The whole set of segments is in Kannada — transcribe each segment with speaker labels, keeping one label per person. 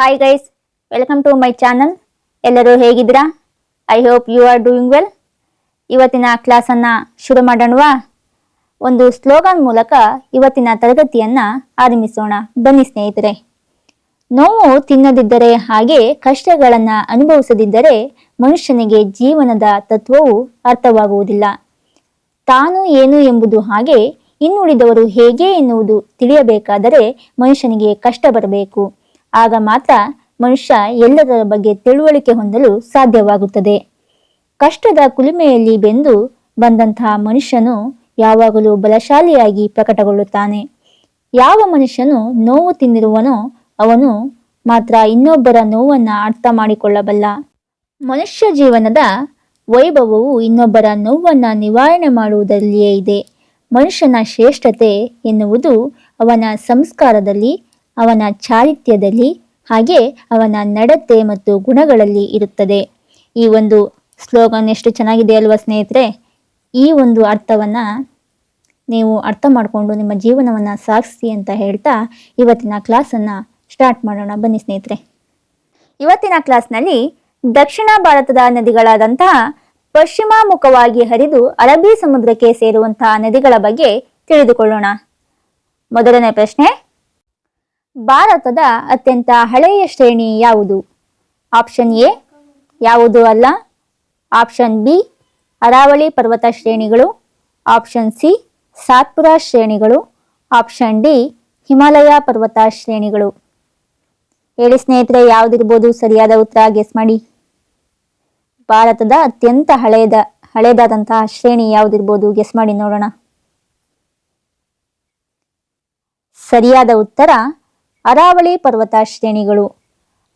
Speaker 1: Hi guys welcome to my channel ಎಲ್ಲರೂ ಹೇಗಿದ್ದೀರಾ? I hope you are doing well ಇವತ್ತಿನ ಕ್ಲಾಸನ್ನು ಶುರು ಮಾಡೋಣವಾ? ಒಂದು ಸ್ಲೋಗನ್ ಮೂಲಕ ಇವತ್ತಿನ ತರಗತಿಯನ್ನು ಆರಂಭಿಸೋಣ. ಬನ್ನಿ ಸ್ನೇಹಿತರೆ. ನೋವು ತಿನ್ನದಿದ್ದರೆ ಹಾಗೆ ಕಷ್ಟಗಳನ್ನು ಅನುಭವಿಸದಿದ್ದರೆ ಮನುಷ್ಯನಿಗೆ ಜೀವನದ ತತ್ವವು ಅರ್ಥವಾಗುವುದಿಲ್ಲ. ತಾನು ಏನು ಎಂಬುದು ಹಾಗೆ ಇನ್ನುಳಿದವರು ಹೇಗೆ ಎನ್ನುವುದು ತಿಳಿಯಬೇಕಾದರೆ ಮನುಷ್ಯನಿಗೆ ಕಷ್ಟ ಬರಬೇಕು. ಆಗ ಮಾತ್ರ ಮನುಷ್ಯ ಎಲ್ಲದರ ಬಗ್ಗೆ ತಿಳುವಳಿಕೆ ಹೊಂದಲು ಸಾಧ್ಯವಾಗುತ್ತದೆ. ಕಷ್ಟದ ಕುಲುಮೆಯಲ್ಲಿ ಬೆಂದು ಬಂದಂತಹ ಮನುಷ್ಯನು ಯಾವಾಗಲೂ ಬಲಶಾಲಿಯಾಗಿ ಪ್ರಕಟಗೊಳ್ಳುತ್ತಾನೆ. ಯಾವ ಮನುಷ್ಯನು ನೋವು ತಿಂದಿರುವನೋ ಅವನು ಮಾತ್ರ ಇನ್ನೊಬ್ಬರ ನೋವನ್ನು ಅರ್ಥ ಮಾಡಿಕೊಳ್ಳಬಲ್ಲ. ಮನುಷ್ಯ ಜೀವನದ ವೈಭವವು ಇನ್ನೊಬ್ಬರ ನೋವನ್ನು ನಿವಾರಣೆ ಮಾಡುವುದರಲ್ಲಿಯೇ ಇದೆ. ಮನುಷ್ಯನ ಶ್ರೇಷ್ಠತೆ ಎನ್ನುವುದು ಅವನ ಸಂಸ್ಕಾರದಲ್ಲಿ ಅವನ ಚಾರಿತ್ಯದಲ್ಲಿ ಹಾಗೆ ಅವನ ನಡತೆ ಮತ್ತು ಗುಣಗಳಲ್ಲಿ ಇರುತ್ತದೆ. ಈ ಒಂದು ಸ್ಲೋಗನ್ ಎಷ್ಟು ಚೆನ್ನಾಗಿದೆ ಅಲ್ವಾ ಸ್ನೇಹಿತರೆ? ಈ ಒಂದು ಅರ್ಥವನ್ನು ನೀವು ಅರ್ಥ ಮಾಡಿಕೊಂಡು ನಿಮ್ಮ ಜೀವನವನ್ನು ಸಾಗಿಸಿ ಅಂತ ಹೇಳ್ತಾ ಇವತ್ತಿನ ಕ್ಲಾಸನ್ನು ಸ್ಟಾರ್ಟ್ ಮಾಡೋಣ. ಬನ್ನಿ ಸ್ನೇಹಿತರೆ. ಇವತ್ತಿನ ಕ್ಲಾಸ್ನಲ್ಲಿ ದಕ್ಷಿಣ ಭಾರತದ ನದಿಗಳಾದಂತಹ ಪಶ್ಚಿಮಾಮುಖವಾಗಿ ಹರಿದು ಅರಬ್ಬಿ ಸಮುದ್ರಕ್ಕೆ ಸೇರುವಂತಹ ನದಿಗಳ ಬಗ್ಗೆ ತಿಳಿದುಕೊಳ್ಳೋಣ. ಮೊದಲನೇ ಪ್ರಶ್ನೆ ಭಾರತದ ಅತ್ಯಂತ ಹಳೆಯ ಶ್ರೇಣಿ ಯಾವುದು? ಆಪ್ಷನ್ ಎ ಯಾವುದು ಅಲ್ಲ. ಆಪ್ಷನ್ ಬಿ ಅರಾವಳಿ ಪರ್ವತ ಶ್ರೇಣಿಗಳು. ಆಪ್ಷನ್ ಸಿ ಸಾತ್ಪುರ ಶ್ರೇಣಿಗಳು. ಆಪ್ಷನ್ ಡಿ ಹಿಮಾಲಯ ಪರ್ವತ ಶ್ರೇಣಿಗಳು. ಹೇಳಿ ಸ್ನೇಹಿತರೆ, ಯಾವುದಿರ್ಬೋದು? ಸರಿಯಾದ ಉತ್ತರ ಗೆಸ್ ಮಾಡಿ. ಭಾರತದ ಅತ್ಯಂತ ಹಳೆಯದ, ಹಳೆಯದಾದಂತಹ ಶ್ರೇಣಿ ಯಾವುದಿರ್ಬೋದು? ಗೆಸ್ ಮಾಡಿ ನೋಡೋಣ. ಸರಿಯಾದ ಉತ್ತರ ಅರಾವಳಿ ಪರ್ವತ ಶ್ರೇಣಿಗಳು.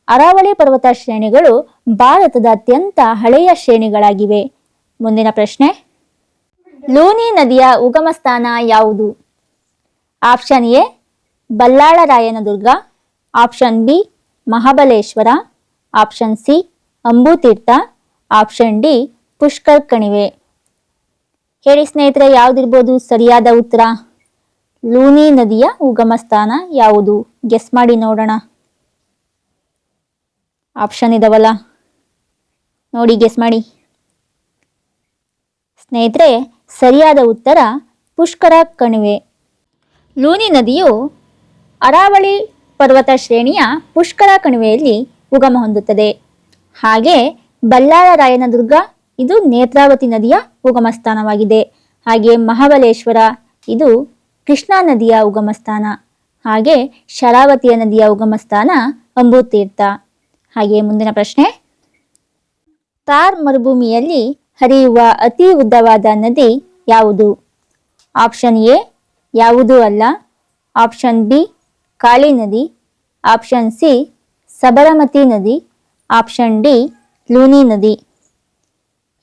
Speaker 1: ಅರಾವಳಿ ಪರ್ವತ ಶ್ರೇಣಿಗಳು ಭಾರತದ ಅತ್ಯಂತ ಹಳೆಯ ಶ್ರೇಣಿಗಳಾಗಿವೆ. ಮುಂದಿನ ಪ್ರಶ್ನೆ. ಲೂನಿ ನದಿಯ ಉಗಮ ಸ್ಥಾನ ಯಾವುದು? Option A, Ballalarayanadurga. Option B, Mahabaleshwar. Option C, Ambutirtha. Option D, Pushkar ಕಣಿವೆ. ಹೇಳಿ ಸ್ನೇಹಿತರೆ, ಯಾವುದಿರ್ಬೋದು? ಸರಿಯಾದ ಉತ್ತರ. ಲೂನಿ ನದಿಯ ಉಗಮ ಸ್ಥಾನ ಯಾವುದು? ಗೆಸ್ ಮಾಡಿ ನೋಡೋಣ. ಆಪ್ಷನ್ ಇದಾವಲ್ಲ. ನೋಡಿ ಗೆಸ್ ಮಾಡಿ. ಸ್ನೇಹಿತರೆ, ಸರಿಯಾದ ಉತ್ತರ ಪುಷ್ಕರ ಕಣಿವೆ. ಲೂನಿ ನದಿಯು ಅರಾವಳಿ ಪರ್ವತ ಶ್ರೇಣಿಯ ಪುಷ್ಕರ ಕಣಿವೆಯಲ್ಲಿ ಉಗಮ ಹೊಂದುತ್ತದೆ. ಹಾಗೆ ಬಲ್ಲಾಳರಾಯನದುರ್ಗ ಇದು ನೇತ್ರಾವತಿ ನದಿಯ ಉಗಮ ಸ್ಥಾನವಾಗಿದೆ ಹಾಗೆ ಮಹಾಬಲೇಶ್ವರ ಇದು ಕೃಷ್ಣಾ ನದಿಯ ಉಗಮ ಸ್ಥಾನ ಹಾಗೆ ಶರಾವತಿಯ ನದಿಯ ಉಗಮ ಸ್ಥಾನ ಅಂಬುತೀರ್ಥ. ಹಾಗೆ ಮುಂದಿನ ಪ್ರಶ್ನೆ. ತಾರ್ ಮರುಭೂಮಿಯಲ್ಲಿ ಹರಿಯುವ ಅತಿ ಉದ್ದವಾದ ನದಿ ಯಾವುದು? ಆಪ್ಷನ್ ಎ, ಯಾವುದೂ ಅಲ್ಲ. ಆಪ್ಷನ್ ಬಿ, ಕಾಳಿ ನದಿ. ಆಪ್ಷನ್ ಸಿ, ಸಬರಮತಿ ನದಿ. ಆಪ್ಷನ್ ಡಿ, ಲೂನಿ ನದಿ.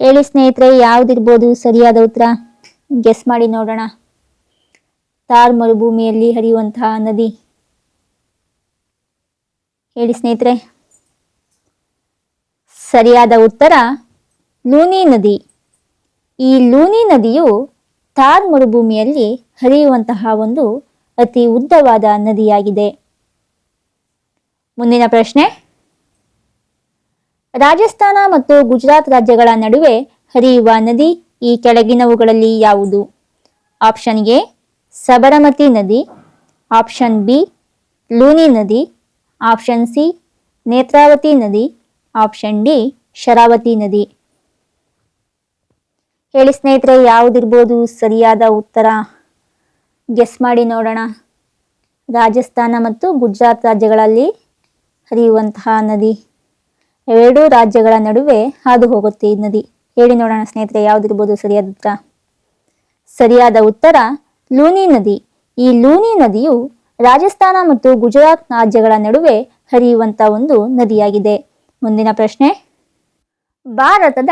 Speaker 1: ಹೇಳಿ ಸ್ನೇಹಿತರೆ, ಯಾವುದಿರ್ಬೋದು ಸರಿಯಾದ ಉತ್ತರ? ಗೆಸ್ ಮಾಡಿ ನೋಡೋಣ. ತಾರ್ ಮರುಭೂಮಿಯಲ್ಲಿ ಹರಿಯುವಂತಹ ನದಿ. ಹೇಳಿ ಸ್ನೇಹಿತರೆ. ಸರಿಯಾದ ಉತ್ತರ, ಲೂನಿ ನದಿ. ಈ ಲೂನಿ ನದಿಯು ತಾರ್ ಮರುಭೂಮಿಯಲ್ಲಿ ಹರಿಯುವಂತಹ ಒಂದು ಅತಿ ಉದ್ದವಾದ ನದಿಯಾಗಿದೆ. ಮುಂದಿನ ಪ್ರಶ್ನೆ. ರಾಜಸ್ಥಾನ ಮತ್ತು ಗುಜರಾತ್ ರಾಜ್ಯಗಳ ನಡುವೆ ಹರಿಯುವ ನದಿ ಈ ಕೆಳಗಿನವುಗಳಲ್ಲಿ ಯಾವುದು? ಆಪ್ಷನ್ ಎ ಸಬರಮತಿ ನದಿ, ಆಪ್ಷನ್ ಬಿ, ಲೂನಿ ನದಿ, ಆಪ್ಷನ್ ಸಿ, ನೇತ್ರಾವತಿ ನದಿ, ಆಪ್ಷನ್ ಡಿ, ಶರಾವತಿ ನದಿ. ಹೇಳಿ ಸ್ನೇಹಿತರೆ, ಯಾವುದಿರ್ಬೋದು ಸರಿಯಾದ ಉತ್ತರ? ಗೆಸ್ ಮಾಡಿ ನೋಡೋಣ. ರಾಜಸ್ಥಾನ ಮತ್ತು ಗುಜರಾತ್ ರಾಜ್ಯಗಳಲ್ಲಿ ಹರಿಯುವಂತಹ ನದಿ. ಎರಡೂ ರಾಜ್ಯಗಳ ನಡುವೆ ಹಾದು ಹೋಗುತ್ತೆ ಈ ನದಿ. ಹೇಳಿ ನೋಡೋಣ ಸ್ನೇಹಿತರೆ, ಯಾವುದಿರ್ಬೋದು ಸರಿಯಾದ ಉತ್ತರ? ಸರಿಯಾದ ಉತ್ತರ ಲೂನಿ ನದಿ. ಈ ಲೂನಿ ನದಿಯು ರಾಜಸ್ಥಾನ ಮತ್ತು ಗುಜರಾತ್ ರಾಜ್ಯಗಳ ನಡುವೆ ಹರಿಯುವಂತ ಒಂದು ನದಿಯಾಗಿದೆ. ಮುಂದಿನ ಪ್ರಶ್ನೆ. ಭಾರತದ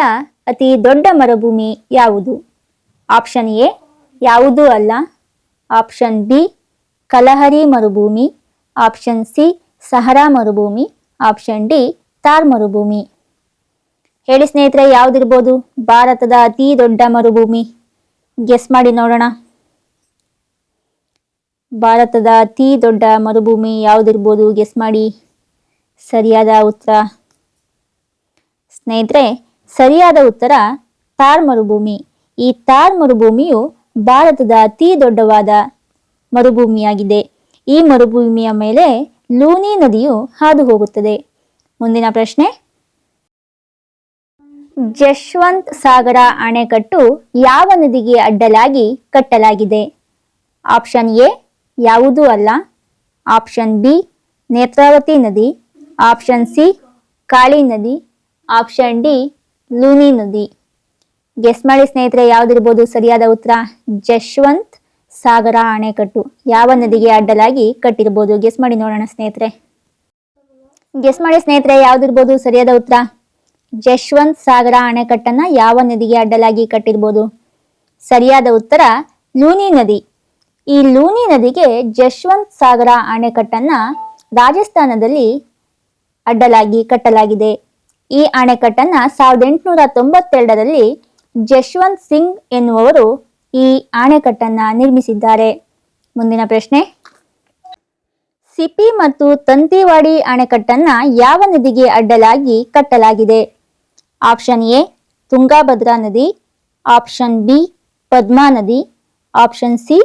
Speaker 1: ಅತಿ ದೊಡ್ಡ ಮರುಭೂಮಿ ಯಾವುದು? ಆಪ್ಷನ್ ಎ, ಯಾವುದೂ ಅಲ್ಲ. ಆಪ್ಷನ್ ಬಿ, ಕಲಹರಿ ಮರುಭೂಮಿ. ಆಪ್ಷನ್ ಸಿ, ಸಹರಾ ಮರುಭೂಮಿ. ಆಪ್ಷನ್ ಡಿ, ತಾರ್ ಮರುಭೂಮಿ. ಹೇಳಿ ಸ್ನೇಹಿತರೆ, ಯಾವುದಿರ್ಬೋದು? ಭಾರತದ ಅತಿ ದೊಡ್ಡ ಮರುಭೂಮಿ. ಗೆಸ್ ಮಾಡಿ ನೋಡೋಣ. ಭಾರತದ ಅತಿ ದೊಡ್ಡ ಮರುಭೂಮಿ ಯಾವುದಿರ್ಬೋದು? ಗೆಸ್ ಮಾಡಿ. ಸರಿಯಾದ ಉತ್ತರ. ಸ್ನೇಹಿತರೆ, ಸರಿಯಾದ ಉತ್ತರ ಥಾರ್ ಮರುಭೂಮಿ. ಈ ಥಾರ್ ಮರುಭೂಮಿಯು ಭಾರತದ ಅತಿ ದೊಡ್ಡವಾದ ಮರುಭೂಮಿಯಾಗಿದೆ. ಈ ಮರುಭೂಮಿಯ ಮೇಲೆ ಲೂನಿ ನದಿಯು ಹಾದು ಹೋಗುತ್ತದೆ. ಮುಂದಿನ ಪ್ರಶ್ನೆ. ಜಶ್ವಂತ್ ಸಾಗರ ಅಣೆಕಟ್ಟು ಯಾವ ನದಿಗೆ ಅಡ್ಡಲಾಗಿ ಕಟ್ಟಲಾಗಿದೆ? ಆಪ್ಷನ್ ಎ ಯಾವುದೂ ಅಲ್ಲ. ಆಪ್ಷನ್ ಬಿ, ನೇತ್ರಾವತಿ ನದಿ. ಆಪ್ಷನ್ ಸಿ, ಕಾಳಿ ನದಿ. ಆಪ್ಷನ್ ಡಿ, ಲೂನಿ ನದಿ. ಗೆಸ್ ಮಾಡಿ ಸ್ನೇಹಿತರೆ, ಯಾವುದಿರ್ಬೋದು? ಸರಿಯಾದ ಉತ್ತರ, ಜಶ್ವಂತ್ ಸಾಗರ ಅಣೆಕಟ್ಟು ಯಾವ ನದಿಗೆ ಅಡ್ಡಲಾಗಿ ಕಟ್ಟಿರ್ಬೋದು? ಗೆಸ್ ಮಾಡಿ ನೋಡೋಣ ಸ್ನೇಹಿತರೆ. ಗೆಸ್ ಮಾಡಿ ಸ್ನೇಹಿತರೆ, ಯಾವ್ದಿರ್ಬೋದು? ಸರಿಯಾದ ಉತ್ತರ, ಜಶ್ವಂತ್ ಸಾಗರ ಅಣೆಕಟ್ಟನ್ನ ಯಾವ ನದಿಗೆ ಅಡ್ಡಲಾಗಿ ಕಟ್ಟಿರ್ಬೋದು? ಸರಿಯಾದ ಉತ್ತರ, ಲೂನಿ ನದಿ. ಈ ಲೂನಿ ನದಿಗೆ ಜಶ್ವಂತ್ ಸಾಗರ ಅಣೆಕಟ್ಟನ್ನ ರಾಜಸ್ಥಾನದಲ್ಲಿ ಅಡ್ಡಲಾಗಿ ಕಟ್ಟಲಾಗಿದೆ. ಈ ಅಣೆಕಟ್ಟನ್ನ ಸಾವಿರದ ಎಂಟುನೂರ ತೊಂಬತ್ತೆರಡರಲ್ಲಿ ಜಶ್ವಂತ್ ಸಿಂಗ್ ಎನ್ನುವರು ಈ ಅಣೆಕಟ್ಟನ್ನ ನಿರ್ಮಿಸಿದ್ದಾರೆ. ಮುಂದಿನ ಪ್ರಶ್ನೆ. ಸಿಪಿ ಮತ್ತು ತಂತಿವಾಡಿ ಅಣೆಕಟ್ಟನ್ನ ಯಾವ ನದಿಗೆ ಅಡ್ಡಲಾಗಿ ಕಟ್ಟಲಾಗಿದೆ? ಆಪ್ಷನ್ ಎ, ತುಂಗಾಭದ್ರಾ ನದಿ. ಆಪ್ಷನ್ ಬಿ, ಪದ್ಮಾ ನದಿ. ಆಪ್ಷನ್ ಸಿ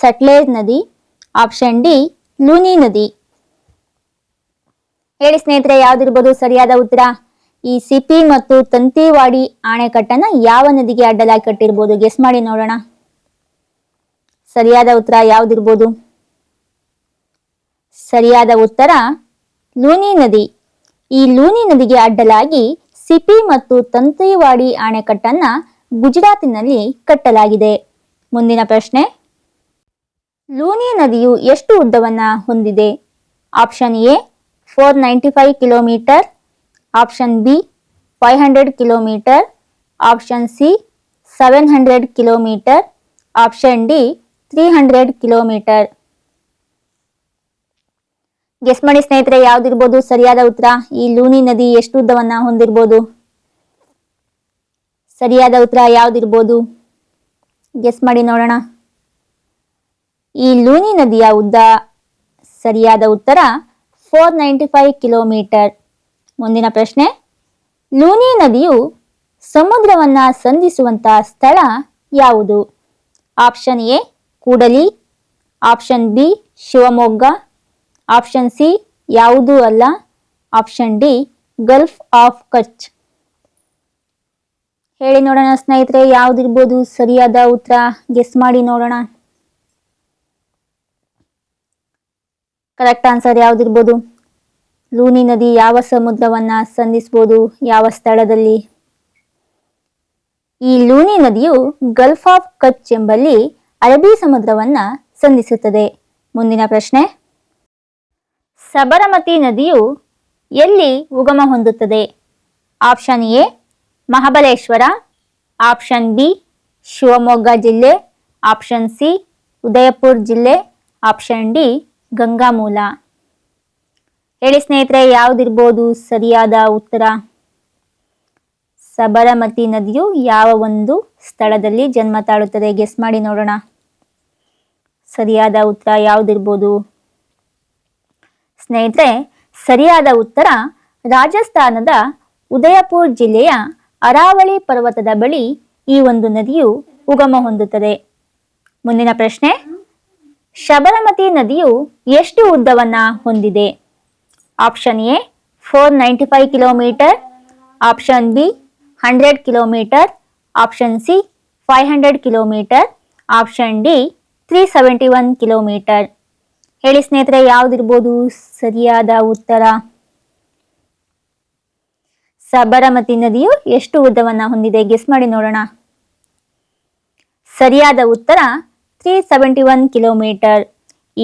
Speaker 1: ಸಟ್ಲೇಜ್ ನದಿ, ಆಪ್ಷನ್ ಡಿ, ಲೂನಿ ನದಿ. ಹೇಳಿ ಸ್ನೇಹಿತರೆ, ಯಾವ್ದಿರ್ಬೋದು ಸರಿಯಾದ ಉತ್ತರ? ಈ ಸಿಪಿ ಮತ್ತು ತಂತಿವಾಡಿ ಅಣೆಕಟ್ಟನ್ನ ಯಾವ ನದಿಗೆ ಅಡ್ಡಲಾಗಿ ಕಟ್ಟಿರ್ಬೋದು? ಗೆಸ್ ಮಾಡಿ ನೋಡೋಣ. ಸರಿಯಾದ ಉತ್ತರ ಯಾವ್ದಿರ್ಬೋದು? ಸರಿಯಾದ ಉತ್ತರ ಲೂನಿ ನದಿ. ಈ ಲೂನಿ ನದಿಗೆ ಅಡ್ಡಲಾಗಿ ಸಿಪಿ ಮತ್ತು ತಂತಿವಾಡಿ ಅಣೆಕಟ್ಟನ್ನ ಗುಜರಾತಿನಲ್ಲಿ ಕಟ್ಟಲಾಗಿದೆ. ಮುಂದಿನ ಪ್ರಶ್ನೆ. ಲೂನಿ ನದಿಯು ಎಷ್ಟು ಉದ್ದವನ್ನ ಹೊಂದಿದೆ? Option A, four ninety five kilometre. Option B, five hundred kilometre. Option C, seven hundred kilometre. Option D, three hundred kilometre. Guess ಮಾಡಿ ಸ್ನೇಹಿತರೆ, ಯಾವ್ದಿರ್ಬೋದು ಸರಿಯಾದ ಉತ್ತರ? ಈ ಲೂನಿ ನದಿ ಎಷ್ಟು ಉದ್ದವನ್ನ ಹೊಂದಿರ್ಬೋದು? ಸರಿಯಾದ ಉತ್ತರ ಯಾವ್ದಿರ್ಬೋದು? ಗೆಸ್ ಮಾಡಿ ನೋಡೋಣ. ಈ ಲೂನಿ ನದಿಯ ಉದ್ದ ಸರಿಯಾದ ಉತ್ತರ ಫೋರ್ ನೈಂಟಿ ಫೈವ್ ಕಿಲೋಮೀಟರ್ ಮುಂದಿನ ಪ್ರಶ್ನೆ. ಲೂನಿ ನದಿಯು ಸಮುದ್ರವನ್ನು ಸಂಧಿಸುವಂತಹ ಸ್ಥಳ ಯಾವುದು? Option A, Kudli. Option B, Shivamogga. Option C, ಯಾವುದೂ ಅಲ್ಲ. Option D, gulf of Kutch. ಹೇಳಿ ನೋಡೋಣ ಸ್ನೇಹಿತರೆ, ಯಾವುದಿರ್ಬೋದು? ಸರಿಯಾದ ಉತ್ತರ? ಗೆಸ್ ಮಾಡಿ ನೋಡೋಣ. Correct answer ಯಾವ್ದಿರ್ಬೋದು? ಲೂನಿ ನದಿ ಯಾವ ಸಮುದ್ರವನ್ನ ಸಂಧಿಸಬಹುದು ಯಾವ ಸ್ಥಳದಲ್ಲಿ? ಈ ಲೂನಿ ನದಿಯು ಗಲ್ಫ್ ಆಫ್ ಕಚ್ ಎಂಬಲ್ಲಿ ಅರಬ್ಬಿ ಸಮುದ್ರವನ್ನ ಸಂಧಿಸುತ್ತದೆ. ಮುಂದಿನ ಪ್ರಶ್ನೆ. ಸಬರಮತಿ ನದಿಯು ಎಲ್ಲಿ ಉಗಮ ಹೊಂದುತ್ತದೆ? Option A Mahabaleshwar. Option B Shivamogga ಜಿಲ್ಲೆ. ಆಪ್ಷನ್ ಸಿ ಉದಯಪುರ್ ಜಿಲ್ಲೆ. Option D Gangamoola. ಹೇಳಿ ಸ್ನೇಹಿತರೆ, ಯಾವುದಿರ್ಬೋದು? ಸರಿಯಾದ ಉತ್ತರ? ಸಬರಮತಿ ನದಿಯು ಯಾವ ಒಂದು ಸ್ಥಳದಲ್ಲಿ ಜನ್ಮ ತಾಳುತ್ತದೆ? ಗೆಸ್ ಮಾಡಿ ನೋಡೋಣ. ಸರಿಯಾದ ಉತ್ತರ ಯಾವ್ದಿರ್ಬೋದು? ಸ್ನೇಹಿತರೆ, ಸರಿಯಾದ ಉತ್ತರ ರಾಜಸ್ಥಾನದ ಉದಯಪುರ್ ಜಿಲ್ಲೆಯ ಅರಾವಳಿ ಪರ್ವತದ ಬಳಿ ಈ ಒಂದು ನದಿಯು ಉಗಮ ಹೊಂದುತ್ತದೆ. ಮುಂದಿನ ಪ್ರಶ್ನೆ ಶಬರಮತಿ ನದಿಯು ಎಷ್ಟು ಉದ್ದವನ್ನ ಹೊಂದಿದೆ? Option A, four ninety five kilometre. Option B, hundred kilometre. Option C, five hundred kilometre. Option D, three seventy one kilometre. ಹೇಳಿ ಸ್ನೇಹಿತರೆ, ಯಾವ್ದಿರ್ಬೋದು? ಸರಿಯಾದ ಉತ್ತರ? ಸಬರಮತಿ ನದಿಯು ಎಷ್ಟು ಉದ್ದವನ್ನ ಹೊಂದಿದೆ? ಗೆಸ್ ಮಾಡಿ ನೋಡೋಣ. ಸರಿಯಾದ ಉತ್ತರ ತ್ರೀ ಸೆವೆಂಟಿ ಒನ್ ಕಿಲೋಮೀಟರ್.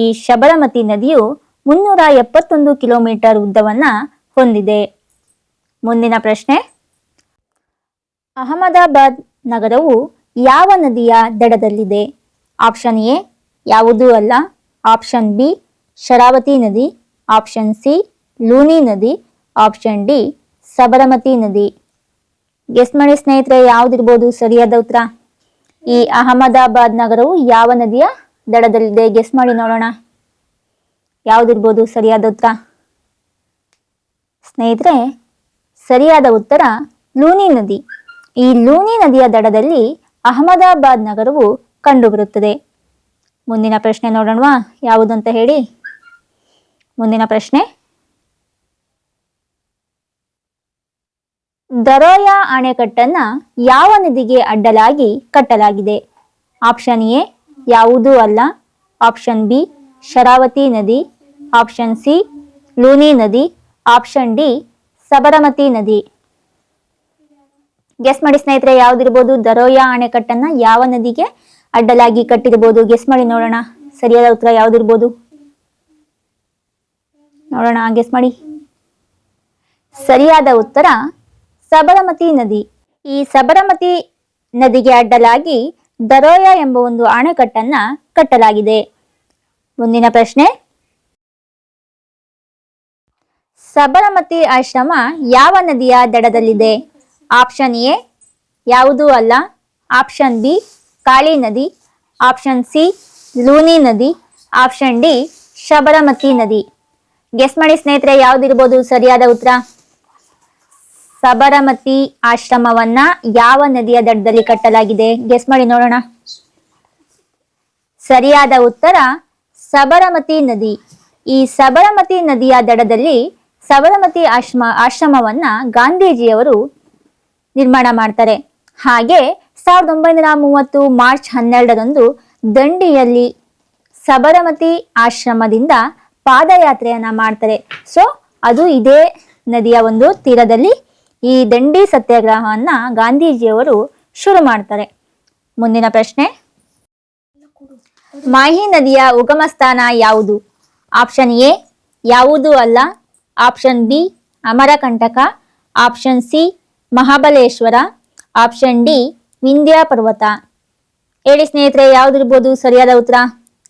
Speaker 1: ಈ ಶಬರಮತಿ ನದಿಯು ಮುನ್ನೂರ ಎಪ್ಪತ್ತೊಂದು ಕಿಲೋಮೀಟರ್ ಉದ್ದವನ್ನ ಹೊಂದಿದೆ. ಮುಂದಿನ ಪ್ರಶ್ನೆ. ಅಹಮದಾಬಾದ್ ನಗರವು ಯಾವ ನದಿಯ ದಡದಲ್ಲಿದೆ? ಆಪ್ಷನ್ ಎ, ಯಾವುದೂ ಅಲ್ಲ. ಆಪ್ಷನ್ ಬಿ, ಶರಾವತಿ ನದಿ. ಆಪ್ಷನ್ ಸಿ, ಲೂನಿ ನದಿ. ಆಪ್ಷನ್ ಡಿ, ಸಬರಮತಿ ನದಿ. ಗೆಸ್ ಮಾಡಿ ಸ್ನೇಹಿತರೆ, ಯಾವ್ದಿರ್ಬೋದು ಸರಿಯಾದ ಉತ್ತರ? ಈ ಅಹಮದಾಬಾದ್ ನಗರವು ಯಾವ ನದಿಯ ದಡದಲ್ಲಿದೆ? ಗೆಸ್ ಮಾಡಿ ನೋಡೋಣ. ಯಾವ್ದಿರ್ಬೋದು ಸರಿಯಾದ ಉತ್ತರ? ಸ್ನೇಹಿತರೆ, ಸರಿಯಾದ ಉತ್ತರ ಲೂನಿ ನದಿ. ಈ ಲೂನಿ ನದಿಯ ದಡದಲ್ಲಿ ಅಹಮದಾಬಾದ್ ನಗರವು ಕಂಡುಬರುತ್ತದೆ. ಮುಂದಿನ ಪ್ರಶ್ನೆ ನೋಡೋಣವಾ? ಯಾವುದು ಅಂತ ಹೇಳಿ. ಮುಂದಿನ ಪ್ರಶ್ನೆ. ದರೋಯ ಅಣೆಕಟ್ಟನ್ನ ಯಾವ ನದಿಗೆ ಅಡ್ಡಲಾಗಿ ಕಟ್ಟಲಾಗಿದೆ? ಆಪ್ಷನ್ ಎ, ಯಾವುದೂ ಅಲ್ಲ. ಆಪ್ಷನ್ ಬಿ, ಶರಾವತಿ ನದಿ. ಆಪ್ಷನ್ ಸಿ, ಲೂನಿ ನದಿ. ಆಪ್ಷನ್ ಡಿ, ಸಬರಮತಿ ನದಿ. ಗೆಸ್ ಮಾಡಿ ಸ್ನೇಹಿತರೆ, ಯಾವ್ದಿರ್ಬೋದು? ದರೋಯಾ ಅಣೆಕಟ್ಟನ್ನ ಯಾವ ನದಿಗೆ ಅಡ್ಡಲಾಗಿ ಕಟ್ಟಿರ್ಬೋದು? ಗೆಸ್ ಮಾಡಿ ನೋಡೋಣ. ಸರಿಯಾದ ಉತ್ತರ ಯಾವ್ದಿರ್ಬೋದು? ನೋಡೋಣ ಗೆಸ್ ಮಾಡಿ. ಸರಿಯಾದ ಉತ್ತರ ಸಬರಮತಿ ನದಿ. ಈ ಸಬರಮತಿ ನದಿಗೆ ಅಡ್ಡಲಾಗಿ ದರೋಯ ಎಂಬ ಒಂದು ಅಣೆಕಟ್ಟನ್ನ ಕಟ್ಟಲಾಗಿದೆ. ಮುಂದಿನ ಪ್ರಶ್ನೆ. ಸಬರಮತಿ ಆಶ್ರಮ ಯಾವ ನದಿಯ ದಡದಲ್ಲಿದೆ? ಆಪ್ಷನ್ ಎ, ಯಾವುದೂ ಅಲ್ಲ. ಆಪ್ಷನ್ ಬಿ, ಕಾಳಿ ನದಿ. ಆಪ್ಷನ್ ಸಿ, ಲೂನಿ ನದಿ. ಆಪ್ಷನ್ ಡಿ, ಶಬರಮತಿ ನದಿ. ಗೆಸ್ ಮಾಡಿ ಸ್ನೇಹಿತರೆ, ಯಾವ್ದಿರ್ಬೋದು ಸರಿಯಾದ ಉತ್ತರ? ಸಬರಮತಿ ಆಶ್ರಮವನ್ನ ಯಾವ ನದಿಯ ದಡದಲ್ಲಿ ಕಟ್ಟಲಾಗಿದೆ? ಗೆಸ್ ಮಾಡಿ ನೋಡೋಣ. ಸರಿಯಾದ ಉತ್ತರ, ಸಬರಮತಿ ನದಿ. ಈ ಸಬರಮತಿ ನದಿಯ ದಡದಲ್ಲಿ ಸಬರಮತಿ ಆಶ್ರಮ ಆಶ್ರಮವನ್ನ ಗಾಂಧೀಜಿಯವರು ನಿರ್ಮಾಣ ಮಾಡ್ತಾರೆ. ಹಾಗೆ ಸಾವಿರದ ಒಂಬೈನೂರ ಮೂವತ್ತು ಮಾರ್ಚ್ ಹನ್ನೆರಡರಂದು ದಂಡಿಯಲ್ಲಿ ಸಬರಮತಿ ಆಶ್ರಮದಿಂದ ಪಾದಯಾತ್ರೆಯನ್ನ ಮಾಡ್ತಾರೆ. ಸೊ ಅದು ಇದೇ ನದಿಯ ಒಂದು ತೀರದಲ್ಲಿ ಈ ದಂಡಿ ಸತ್ಯಾಗ್ರಹವನ್ನ ಗಾಂಧೀಜಿಯವರು ಶುರು ಮಾಡ್ತಾರೆ. ಮುಂದಿನ ಪ್ರಶ್ನೆ. ಮಾಹಿ ನದಿಯ ಉಗಮ ಸ್ಥಾನ ಯಾವುದು? ಆಪ್ಷನ್ ಎ, ಯಾವುದು ಅಲ್ಲ. Option B, Amarkantak. Option C, Mahabaleshwar. Option D, Vindhya ಪರ್ವತ. ಹೇಳಿ ಸ್ನೇಹಿತರೆ, ಯಾವ್ದಿರ್ಬೋದು ಸರಿಯಾದ ಉತ್ತರ?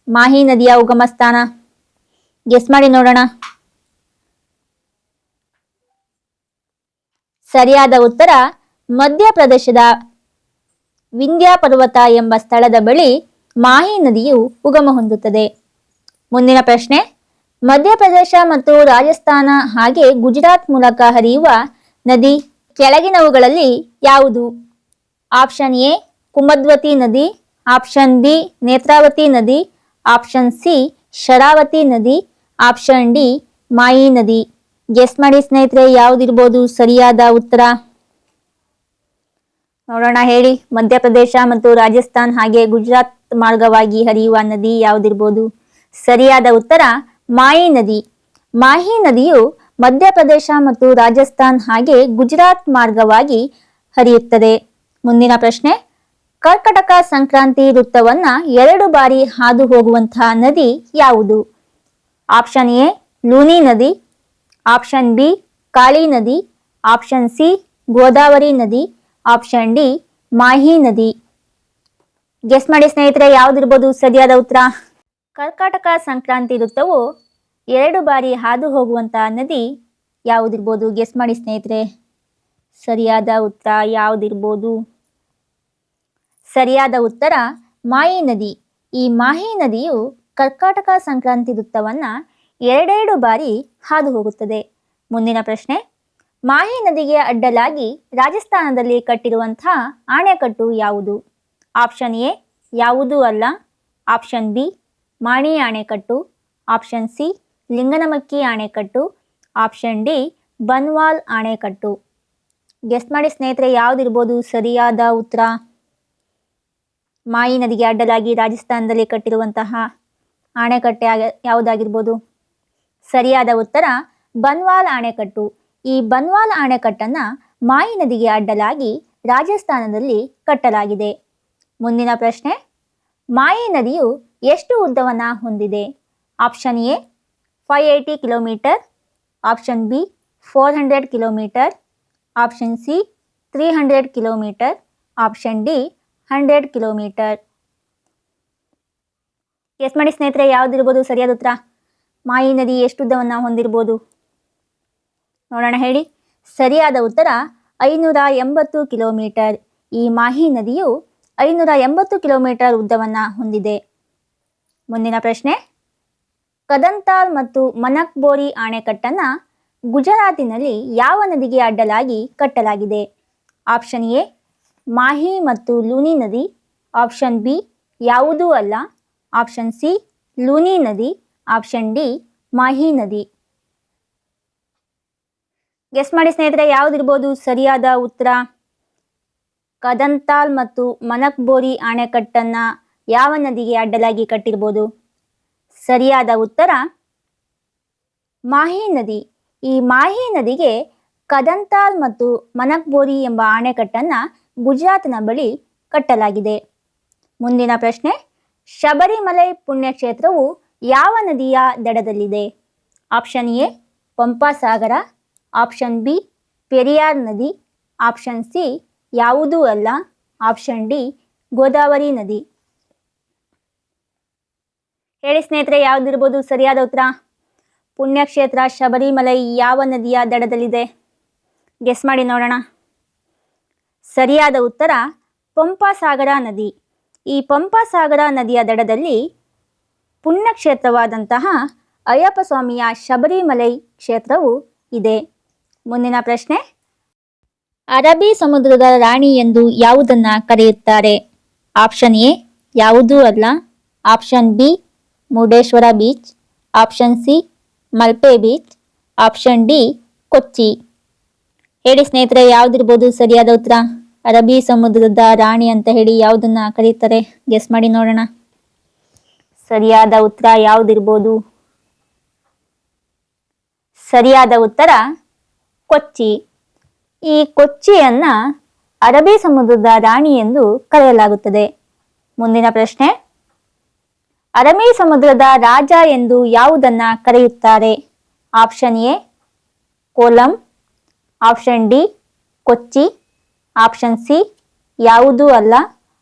Speaker 1: ಮಾಹಿ ನದಿಯ ಉಗಮ ಸ್ಥಾನ. ಗೆಸ್ ಮಾಡಿ ನೋಡೋಣ. ಸರಿಯಾದ ಉತ್ತರ ಮಧ್ಯಪ್ರದೇಶದ ವಿಂಧ್ಯ ಪರ್ವತ ಎಂಬ ಸ್ಥಳದ ಬಳಿ ಮಾಹಿ ನದಿಯು ಉಗಮ ಹೊಂದುತ್ತದೆ. ಮುಂದಿನ ಪ್ರಶ್ನೆ, ಮಧ್ಯಪ್ರದೇಶ ಮತ್ತು ರಾಜಸ್ಥಾನ ಹಾಗೆ ಗುಜರಾತ್ ಮೂಲಕ ಹರಿಯುವ ನದಿ ಕೆಳಗಿನವುಗಳಲ್ಲಿ ಯಾವುದು? ಆಪ್ಷನ್ ಎ ಕುಮದ್ವತಿ ನದಿ, ಆಪ್ಷನ್ ಬಿ, ನೇತ್ರಾವತಿ ನದಿ, ಆಪ್ಷನ್ ಸಿ, ಶರಾವತಿ ನದಿ, ಆಪ್ಷನ್ ಡಿ, ಮಾಯಿ ನದಿ. ಗೆಸ್ ಮಾಡಿ ಸ್ನೇಹಿತರೆ, ಯಾವ್ದಿರ್ಬೋದು ಸರಿಯಾದ ಉತ್ತರ? ನೋಡೋಣ, ಹೇಳಿ. ಮಧ್ಯಪ್ರದೇಶ ಮತ್ತು ರಾಜಸ್ಥಾನ್ ಹಾಗೆ ಗುಜರಾತ್ ಮಾರ್ಗವಾಗಿ ಹರಿಯುವ ನದಿ ಯಾವ್ದಿರ್ಬೋದು? ಸರಿಯಾದ ಉತ್ತರ, ಮಾಯಿ ನದಿ. ಮಾಹಿ ನದಿಯು ಮಧ್ಯಪ್ರದೇಶ ಮತ್ತು ರಾಜಸ್ಥಾನ್ ಹಾಗೆ ಗುಜರಾತ್ ಮಾರ್ಗವಾಗಿ ಹರಿಯುತ್ತದೆ. ಮುಂದಿನ ಪ್ರಶ್ನೆ, ಕರ್ಕಟಕ ಸಂಕ್ರಾಂತಿ ವೃತ್ತವನ್ನ ಎರಡು ಬಾರಿ ಹಾದು ಹೋಗುವಂತಹ ನದಿ ಯಾವುದು? ಆಪ್ಷನ್ ಎ, ಲೂನಿ ನದಿ. ಆಪ್ಷನ್ ಬಿ ಕಾಳಿ ನದಿ ಆಪ್ಷನ್ ಸಿ ಗೋದಾವರಿ ನದಿ ಆಪ್ಷನ್ ಡಿ ಮಾಹಿ ನದಿ ಗೆಸ್ ಮಾಡಿ ಸ್ನೇಹಿತರೆ, ಯಾವ್ದಿರ್ಬೋದು ಸರಿಯಾದ ಉತ್ತರ? ಕರ್ಕಾಟಕ ಸಂಕ್ರಾಂತಿ ವೃತ್ತವು ಎರಡು ಬಾರಿ ಹಾದು ಹೋಗುವಂತಹ ನದಿ ಯಾವುದಿರ್ಬೋದು? ಗೆಸ್ ಮಾಡಿ ಸ್ನೇಹಿತರೆ. ಸರಿಯಾದ ಉತ್ತರ ಯಾವುದಿರ್ಬೋದು? ಸರಿಯಾದ ಉತ್ತರ ಮಾಹಿ ನದಿ ಈ ಮಾಹಿ ನದಿಯು ಕರ್ಕಾಟಕ ಸಂಕ್ರಾಂತಿ ವೃತ್ತವನ್ನ ಎರಡೆರಡು ಬಾರಿ ಹಾದು ಹೋಗುತ್ತದೆ. ಮುಂದಿನ ಪ್ರಶ್ನೆ ಮಾಹಿ ನದಿಗೆ ಅಡ್ಡಲಾಗಿ ರಾಜಸ್ಥಾನದಲ್ಲಿ ಕಟ್ಟಿರುವಂತಹ ಆಣೆಕಟ್ಟು ಯಾವುದು? ಆಪ್ಷನ್ ಎ, ಯಾವುದೂ ಅಲ್ಲ. ಆಪ್ಷನ್ ಬಿ, ಮಾಣಿ ಆಣೆಕಟ್ಟು. ಆಪ್ಷನ್ ಸಿ, ಲಿಂಗನಮಕ್ಕಿ ಆಣೆಕಟ್ಟು. ಆಪ್ಷನ್ ಡಿ, ಬನ್ವಾಲ್ ಆಣೆಕಟ್ಟು. ಗೆಸ್ಟ್ ಮಾಡಿ ಸ್ನೇಹಿತರೆ, ಯಾವುದಿರ್ಬೋದು? ಸರಿಯಾದ ಉತ್ತರ? ಮಾಯಿ ನದಿಗೆ ಅಡ್ಡಲಾಗಿ ರಾಜಸ್ಥಾನದಲ್ಲಿ ಕಟ್ಟಿರುವಂತಹ ಆಣೆಕಟ್ಟೆ ಆಗ- ಯಾವುದಾಗಿರ್ಬೋದು? ಸರಿಯಾದ ಉತ್ತರ ಬನ್ವಾಲ್ ಅಣೆಕಟ್ಟು ಈ ಬನ್ವಾಲ್ ಅಣೆಕಟ್ಟನ್ನ ಮಾಯಿ ನದಿಗೆ ಅಡ್ಡಲಾಗಿ ರಾಜಸ್ಥಾನದಲ್ಲಿ ಕಟ್ಟಲಾಗಿದೆ. ಮುಂದಿನ ಪ್ರಶ್ನೆ, ಮಾಯಿ ನದಿಯು ಎಷ್ಟು ಉದ್ದವನ್ನ ಹೊಂದಿದೆ? Option A, five eighty kilometre. Option B, four hundred kilometre. Option C, three hundred kilometre. Option D, hundred kilometre. S ಮಾಡಿ ಸ್ನೇಹಿತರೆ, ಯಾವ್ದಿರ್ಬೋದು ಸರಿಯಾದ ಉತ್ತರ? ಮಾಯಿ ನದಿ ಎಷ್ಟು ಉದ್ದವನ್ನು ಹೊಂದಿರ್ಬೋದು? ನೋಡೋಣ ಹೇಳಿ. ಸರಿಯಾದ ಉತ್ತರ ಐನೂರ ಎಂಬತ್ತು ಕಿಲೋಮೀಟರ್. ಈ ಮಾಹಿ ನದಿಯು ಐನೂರ ಎಂಬತ್ತು ಕಿಲೋಮೀಟರ್ ಉದ್ದವನ್ನು ಹೊಂದಿದೆ. ಮುಂದಿನ ಪ್ರಶ್ನೆ. ಕದಂತಾಲ್ ಮತ್ತು ಮನಕ್ಬೋರಿ ಆಣೆಕಟ್ಟನ್ನ ಗುಜರಾತಿನಲ್ಲಿ ಯಾವ ನದಿಗೆ ಅಡ್ಡಲಾಗಿ ಕಟ್ಟಲಾಗಿದೆ? ಆಪ್ಷನ್ ಎ, ಮಾಹಿ ಮತ್ತು ಲೂನಿ ನದಿ. ಆಪ್ಷನ್ ಬಿ, ಯಾವುದೂ ಅಲ್ಲ. ಆಪ್ಷನ್ ಸಿ, ಲೂನಿ ನದಿ. ಆಪ್ಷನ್ ಡಿ, ಮಾಹಿ ನದಿ. ಗೆಸ್ ಮಾಡಿ ಸ್ನೇಹಿತರೆ, ಯಾವುದಿರ್ಬೋದು? ಸರಿಯಾದ ಉತ್ತರ? ಕದಂತಾಲ್ ಮತ್ತು ಮನಕ್ಬೋರಿ ಅಣೆಕಟ್ಟನ್ನ ಯಾವ ನದಿಗೆ ಅಡ್ಡಲಾಗಿ ಕಟ್ಟಿರ್ಬೋದು? ಸರಿಯಾದ ಉತ್ತರ, ಮಾಹಿ ನದಿ. ಈ ಮಾಹಿ ನದಿಗೆ ಕದಂತಾಲ್ ಮತ್ತು ಮನಕ್ಬೋರಿ ಎಂಬ ಅಣೆಕಟ್ಟನ್ನ ಗುಜರಾತ್ನ ಬಳಿ ಕಟ್ಟಲಾಗಿದೆ. ಮುಂದಿನ ಪ್ರಶ್ನೆ, ಶಬರಿಮಲೈ ಪುಣ್ಯಕ್ಷೇತ್ರವು ಯಾವ ನದಿಯ ದಡದಲ್ಲಿದೆ? ಆಪ್ಷನ್ ಎ ಪಂಪಾ ಸಾಗರ ಆಪ್ಷನ್ ಬಿ, ಪೆರಿಯಾರ್ ನದಿ. ಆಪ್ಷನ್ ಸಿ, ಯಾವುದೂ ಅಲ್ಲ. ಆಪ್ಷನ್ ಡಿ, ಗೋದಾವರಿ ನದಿ. ಹೇಳಿ ಸ್ನೇಹಿತರೆ, ಯಾವುದಿರ್ಬೋದು? ಸರಿಯಾದ ಉತ್ತರ? ಪುಣ್ಯಕ್ಷೇತ್ರ ಶಬರಿಮಲೈ ಯಾವ ನದಿಯ ದಡದಲ್ಲಿದೆ? ಗೆಸ್ ಮಾಡಿ ನೋಡೋಣ. ಸರಿಯಾದ ಉತ್ತರ ಪಂಪಾ ಸಾಗರ ನದಿ. ಈ ಪಂಪಾ ಸಾಗರ ನದಿಯ ದಡದಲ್ಲಿ ಪುಣ್ಯಕ್ಷೇತ್ರವಾದಂತಹ ಅಯ್ಯಪ್ಪ ಸ್ವಾಮಿಯ ಶಬರಿಮಲೈ ಕ್ಷೇತ್ರವು ಇದೆ. ಮುಂದಿನ ಪ್ರಶ್ನೆ ಅರಬಿ ಸಮುದ್ರದ ರಾಣಿ ಎಂದು ಯಾವುದನ್ನ ಕರೆಯುತ್ತಾರೆ? ಆಪ್ಷನ್ ಎ, ಯಾವುದೂ ಅಲ್ಲ. Option B, Murudeshwar beach. Option C, Malpe beach. Option D, Kochi. ಹೇಳಿ ಸ್ನೇಹಿತರೆ, ಯಾವ್ದಿರ್ಬೋದು ಸರಿಯಾದ ಉತ್ತರ? ಅರಬಿ ಸಮುದ್ರದ ರಾಣಿ ಅಂತ ಹೇಳಿ ಯಾವುದನ್ನ ಕರೀತಾರೆ ಗೆಸ್ ಮಾಡಿ ನೋಡೋಣ. ಸರಿಯಾದ ಉತ್ತರ ಯಾವುದಿರ್ಬೋದು? ಸರಿಯಾದ ಉತ್ತರ ಕೊಚ್ಚಿ. ಈ ಕೊಚ್ಚಿಯನ್ನ ಅರಬಿ ಸಮುದ್ರದ ರಾಣಿ ಎಂದು ಕರೆಯಲಾಗುತ್ತದೆ. ಮುಂದಿನ ಪ್ರಶ್ನೆ. ಅರಬ್ಬಿ ಸಮುದ್ರದ ರಾಜ ಎಂದು ಯಾವುದನ್ನ ಕರೆಯುತ್ತಾರೆ? Option A, Kollam. Option D, Kochi. Option C, ಯಾವುದೂ ಅಲ್ಲ.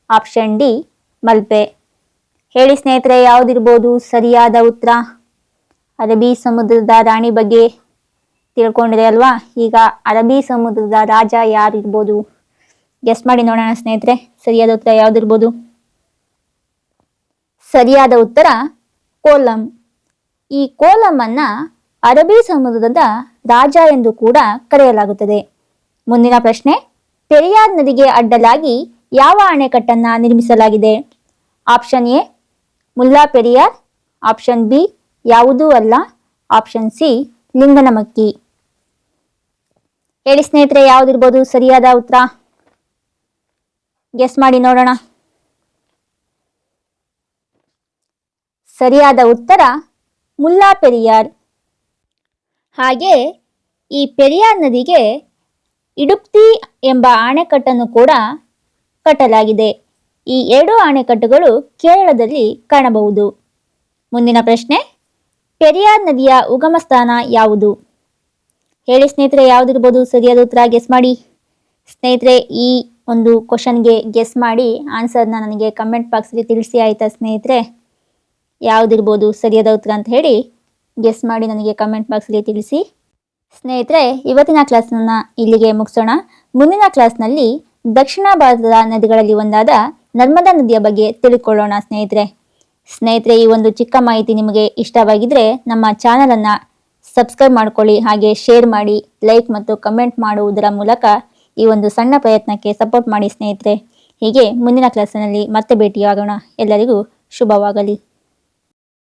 Speaker 1: Option D, Malpe. ಹೇಳಿ ಸ್ನೇಹಿತರೆ, ಯಾವುದಿರ್ಬೋದು? ಸರಿಯಾದ ಉತ್ತರ? ಅರಬ್ಬಿ ಸಮುದ್ರದ ರಾಣಿ ಬಗ್ಗೆ ತಿಳ್ಕೊಂಡಿದೆ ಅಲ್ವಾ? ಈಗ ಅರಬ್ಬಿ ಸಮುದ್ರದ ರಾಜ ಯಾರಿರ್ಬೋದು? ಗೆಸ್ ಮಾಡಿ ನೋಡೋಣ ಸ್ನೇಹಿತರೆ, ಸರಿಯಾದ ಉತ್ತರ ಯಾವ್ದಿರ್ಬೋದು? ಸರಿಯಾದ ಉತ್ತರ, ಕೋಲಂ. ಈ ಕೋಲಂ ಅನ್ನ ಅರಬ್ಬಿ ಸಮುದ್ರದ ರಾಜ ಎಂದು ಕೂಡ ಕರೆಯಲಾಗುತ್ತದೆ. ಮುಂದಿನ ಪ್ರಶ್ನೆ ಪೆರಿಯಾರ್ ನದಿಗೆ ಅಡ್ಡಲಾಗಿ ಯಾವ ಅಣೆಕಟ್ಟನ್ನ ನಿರ್ಮಿಸಲಾಗಿದೆ? Option A Mulla Periyar option B ಯಾವುದೂ ಅಲ್ಲ ಆಪ್ಷನ್ ಸಿ ಲಿಂಗನಮಕ್ಕಿ. ಹೇಳಿ ಸ್ನೇಹಿತರೆ, ಯಾವ್ದಿರ್ಬೋದು? ಸರಿಯಾದ ಉತ್ತರ? ಗೆಸ್ ಮಾಡಿ ನೋಡೋಣ. ಸರಿಯಾದ ಉತ್ತರ, ಮುಲ್ಲಾ ಪೆರಿಯಾರ್. ಹಾಗೆ, ಈ ಪೆರಿಯಾರ್ ನದಿಗೆ ಇಡುಪ್ತಿ ಎಂಬ ಅಣೆಕಟ್ಟನ್ನು ಕೂಡ ಕಟ್ಟಲಾಗಿದೆ. ಈ ಎರಡು ಅಣೆಕಟ್ಟುಗಳು ಕೇರಳದಲ್ಲಿ ಕಾಣಬಹುದು. ಮುಂದಿನ ಪ್ರಶ್ನೆ ಪೆರಿಯಾರ್ ನದಿಯ ಉಗಮ ಸ್ಥಾನ ಯಾವುದು? ಹೇಳಿ ಸ್ನೇಹಿತರೆ, ಯಾವುದಿರ್ಬೋದು? ಸರಿಯಾದ ಉತ್ತರ ಗೆಸ್ ಮಾಡಿ. ಸ್ನೇಹಿತರೆ, ಈ ಒಂದು ಕ್ವಶನ್ಗೆ ಗೆಸ್ ಮಾಡಿ. ಆನ್ಸರ್ನ ನನಗೆ ಕಮೆಂಟ್ ಬಾಕ್ಸ್ಗೆ ತಿಳಿಸಿ ಆಯ್ತಾ ಸ್ನೇಹಿತರೆ? ಯಾವುದಿರ್ಬೋದು? ಸರಿಯಾದ ಉತ್ತರ ಅಂತ ಹೇಳಿ ಗೆಸ್ ಮಾಡಿ ನನಗೆ ಕಮೆಂಟ್ ಬಾಕ್ಸ್ಗೆ ತಿಳಿಸಿ. ಸ್ನೇಹಿತರೆ, ಇವತ್ತಿನ ಕ್ಲಾಸ್ನ ಇಲ್ಲಿಗೆ ಮುಗಿಸೋಣ. ಮುಂದಿನ ಕ್ಲಾಸ್ನಲ್ಲಿ ದಕ್ಷಿಣ ಭಾರತದ ನದಿಗಳಲ್ಲಿ ಒಂದಾದ ನರ್ಮದಾ ನದಿಯ ಬಗ್ಗೆ ತಿಳ್ಕೊಳ್ಳೋಣ ಸ್ನೇಹಿತರೆ. ಸ್ನೇಹಿತರೆ, ಈ ಒಂದು ಚಿಕ್ಕ ಮಾಹಿತಿ ನಿಮಗೆ ಇಷ್ಟವಾಗಿದ್ರೆ ನಮ್ಮ ಚಾನಲನ್ನು ಸಬ್ಸ್ಕ್ರೈಬ್ ಮಾಡ್ಕೊಳ್ಳಿ, ಹಾಗೆ ಶೇರ್ ಮಾಡಿ, ಲೈಕ್ ಮತ್ತು ಕಮೆಂಟ್ ಮಾಡುವುದರ ಮೂಲಕ ಈ ಒಂದು ಸಣ್ಣ ಪ್ರಯತ್ನಕ್ಕೆ ಸಪೋರ್ಟ್ ಮಾಡಿ ಸ್ನೇಹಿತರೆ. ಹೀಗೆ ಮುಂದಿನ ಕ್ಲಾಸಿನಲ್ಲಿ ಮತ್ತೆ ಭೇಟಿಯಾಗೋಣ. ಎಲ್ಲರಿಗೂ ಶುಭವಾಗಲಿ.